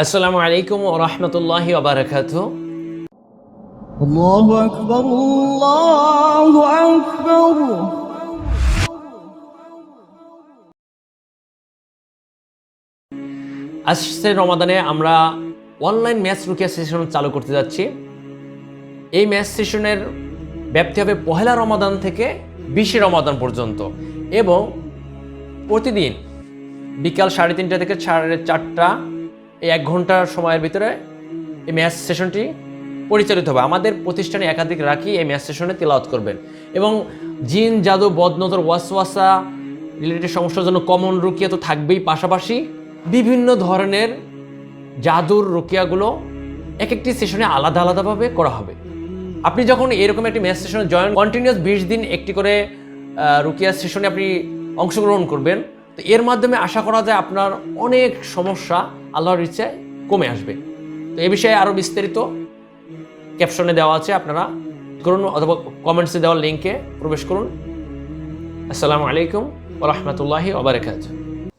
আসসালামু আলাইকুম ওয়া রাহমাতুল্লাহি ওয়া বারাকাতুহু আল্লাহু আকবার আল্লাহু আকবার। আসছে রমাদানে আমরা অনলাইন ম্যাচ রুকিয়া সেশন চালু করতে যাচ্ছি। এই ম্যাচ সেশনের ব্যাপ্তি হবে পহেলা রমাদান থেকে বিশে রমাদান পর্যন্ত এবং প্রতিদিন বিকাল সাড়ে তিনটা থেকে সাড়ে চারটা এই এক ঘণ্টার সময়ের ভিতরে এই ম্যাচ সেশনটি পরিচালিত হবে। আমাদের প্রতিষ্ঠানে একাধিক রাখি এই ম্যাচ সেশনে তেলাওয়াত করবেন। এবং জিন, জাদু, বদনজর, ওয়াসওয়াসা রিলেটেড সমস্যার জন্য কমন রুকিয়া তো থাকবেই। পাশাপাশি বিভিন্ন ধরনের জাদুর রুকিয়াগুলো এক একটি সেশনে আলাদা আলাদাভাবে করা হবে। আপনি যখন এরকম একটি ম্যাচ সেশনে জয়েন কন্টিনিউয়াস বিশ দিন একটি করে রুকিয়া সেশনে আপনি অংশগ্রহণ করবেন, তো এর মাধ্যমে আশা করা যায় আপনার অনেক সমস্যা আল্লাহর ইচ্ছায় কমে আসবে। তো এ বিষয়ে আরও বিস্তারিত ক্যাপশনে দেওয়া আছে, আপনারা করুন অথবা কমেন্টসে দেওয়া লিঙ্কে প্রবেশ করুন। আসসালামু আলাইকুম ও রহমতুল্লাহি ওবরাকাতুহ